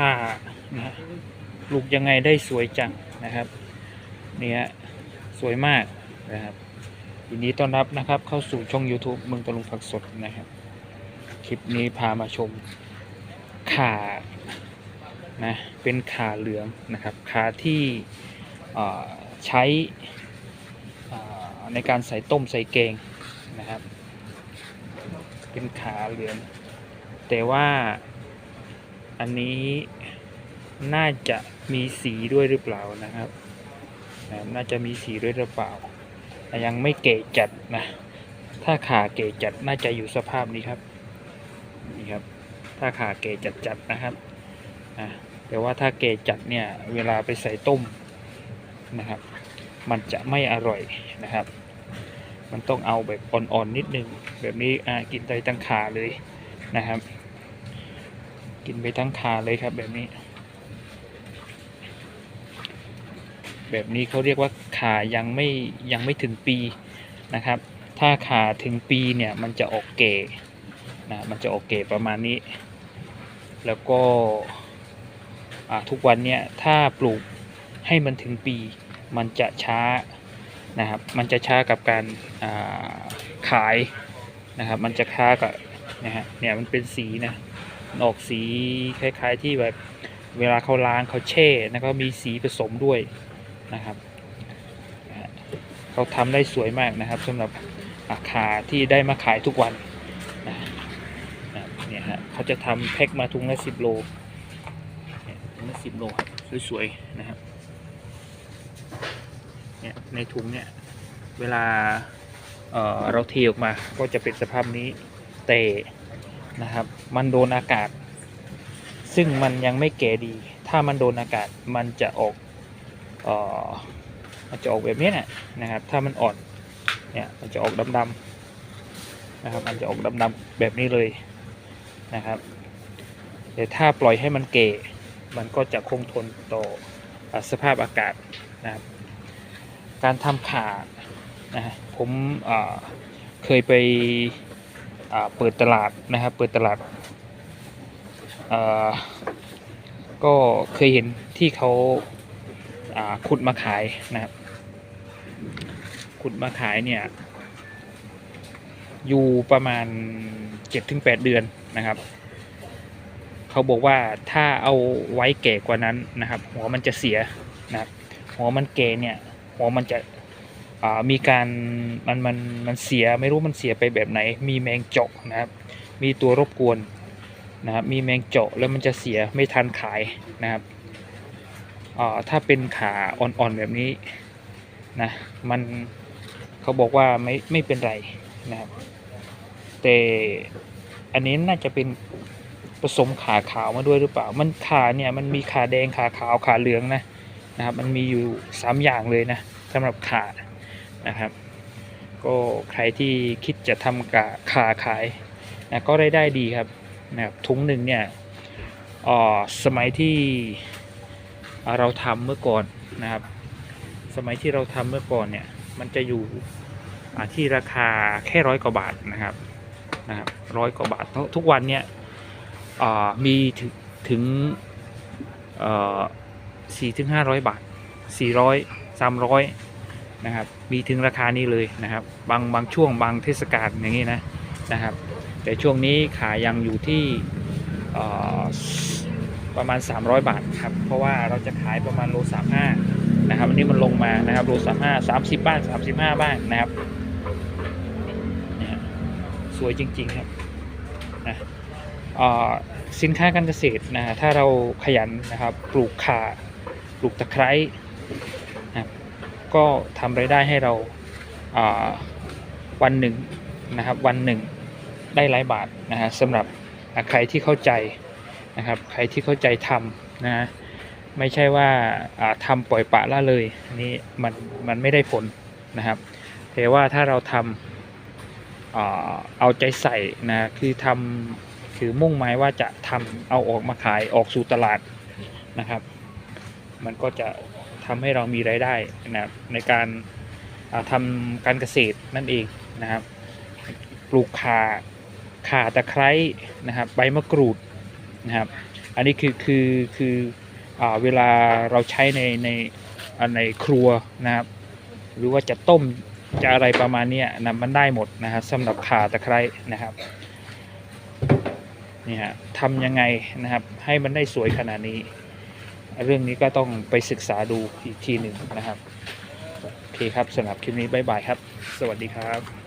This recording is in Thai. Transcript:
ข่านะฮะปลูกยังไงได้สวยจังนะครับเนี่ยสวยมากนะครับยินดีต้อนรับนะครับเข้าสู่ช่อง YouTube เมืองตะลุงผักสดนะครับ คลิปนี้พามาชมขานะเป็นขาเหลืองนะครับขาที่ใช้ในการใส่ต้มใส่แกงนะครับ เป็นขาเหลือง แต่ว่า อันนี้น่าจะมีสีด้วยหรือเปล่านะครับ น่าจะมีสีด้วยหรือเปล่าแต่ยังไม่เก๋จัดนะ ถ้าขาเก๋จัดน่าจะอยู่สภาพนี้ครับ นี่ครับ ถ้าขาเก๋จัดจัดนะครับอะแต่ว่าถ้าเก๋จัดเนี่ย เวลาไปใส่ต้มนะครับ มันจะไม่อร่อยนะครับ มันต้องเอาแบบอ่อนๆนิดนึง แบบนี้อะกินไปทั้งขาเลยนะครับ กินไปทั้งขาเลยครับแบบนี้ แบบนี้เขาเรียกว่าขายังไม่ยังไม่ถึงปีนะครับ ถ้าขาถึงปีเนี่ยมันจะออกเก๋นะมันจะออกเก๋ประมาณนี้ แล้วก็ทุกวันเนี่ยถ้าปลูกให้มันถึงปี มันจะช้านะครับ มันจะช้ากับการาขายนะครับ มันจะช้ากับนะฮะเนี่ยมันเป็นสีนะ ออกสีคล้าย ๆ ที่แบบเวลาเขาล้างเขาแช่แล้วก็มีสีผสมด้วยนะครับเขาทำได้สวยมากนะครับสำหรับอาคาที่ได้มาขายทุกวันนะนะเนี่ยฮะเขาจะทำแพ็คมาถุงละสิบโลถุงละสิบโลสวยๆนะครับเนี่ยในถุงเนี่ยเวลาเเราเทออกมาก็จะเป็นสภาพนี้แต่นะครับ มันโดนอากาศ ซึ่งมันยังไม่แก่ดี ถ้ามันโดนอากาศมันจะออกเอ่อมันจะออกแบบนี้นะนะครับ ถ้ามันอ่อนเนี่ยมันจะออกดำๆนะครับ มันจะออกดำๆแบบนี้เลยนะครับแต่ถ้าปล่อยให้มันเก่มันก็จะคงทนต่ออ่าสภาพอากาศนะครับ การทำขานะผมเคยไปเปิดตลาดนะครับ เปิดตลาด ก็เคยเห็นที่เขาาขุดมาขายนะครับ ขุดมาขายเนี่ย อยู่ประมาณ7-8เดือนนะครับ เขาบอกว่าถ้าเอาไว้แก่กว่านั้นนะครับ หัวมันจะเสียนะครับ หัวมันแก่เนี่ย หัวมันจะมีการมันมันมันเสียไม่รู้มันเสียไปแบบไหน มีแมงเจาะนะครับ มีตัวรบกวน นะครับมีแมงเจาะแล้วมันจะเสียไม่ทันขายนะครับอ่าถ้าเป็นขาอ่อนๆแบบนี้นะมันเขาบอกว่าไม่ไม่เป็นไรนะครับ แต่อันนี้น่าจะเป็นผสมขาขาวมาด้วยหรือเปล่า มันขาเนี่ยมันมีขาแดงขาขาวขาเหลืองนะนะครับ มันมีอยู่ 3 อย่างเลยนะสำหรับขานะครับ ก็ใครที่คิดจะทำกาขาขายนะก็ได้ได้ดีครับ นะครับถุงหนึ่งเนี่ยอ่อสมัยที่เราทำเมื่อก่อนนะครับ สมัยที่เราทำเมื่อก่อนเนี่ยมันจะอยู่ที่ราคาแค่ร้อยกว่าบาทนะครับนะครับร้อยกว่าบาททุกทุกวันเนี่ยอ่อมีถึงถึงอ่อสี่ถึงห้าร้อยบาทสี่ร้อยสามร้อยนะครับมีถึงราคานี้เลยนะครับ บางบางช่วงบางเทศกาลอย่างนี้นะนะครับ แต่ช่วงนี้ขายยังอยู่ที่ประมาณ 300 บาทครับ เพราะว่าเราจะขายประมาณโล35นะครับวันนี้มันลงมานะครับโล35 30 บ้าง 35 บ้างนะครับเนี่ยสวยจริง ๆ ครับนะสินค้าการเกษตรนะถ้าเราขยันนะครับปลูกข่าปลูกตะไคร้นะก็ทำรายได้ให้เราวันหนึ่งนะครับวันหนึ่ง ได้หลายบาทนะฮะสำหรับใครที่เข้าใจนะครับใครที่เข้าใจทำนะไม่ใช่ว่าอ่าทำปล่อยปะละเลยอันนี้มันมันไม่ได้ผลนะครับแต่ว่าถ้าเราทำอ่าเอาใจใส่นะคือทำคือมุ่งหมายว่าจะทำเอาออกมาขายออกสู่ตลาดนะครับ มันก็จะทำให้เรามีรายได้นะในการาทำการเกษตรนั่นเองนะครับปลูกขา ข่าตะไคร้นะครับใบมะกรูดนะครับ อันนี้คือคือคืออเวลาเราใช้ในในในครัวนะครับ หรือว่าจะต้มจะอะไรประมาณนี้นะมันได้หมดนะครับสำหรับข่าตะไคร้นะครับนี่ฮะทำยังไงนะครับให้มันได้สวยขนาดนี้ เรื่องนี้ก็ต้องไปศึกษาดูอีกทีหนึ่งนะครับ โอเคครับสำหรับคลิปนี้บ๊ายบายครับ สวัสดีครับ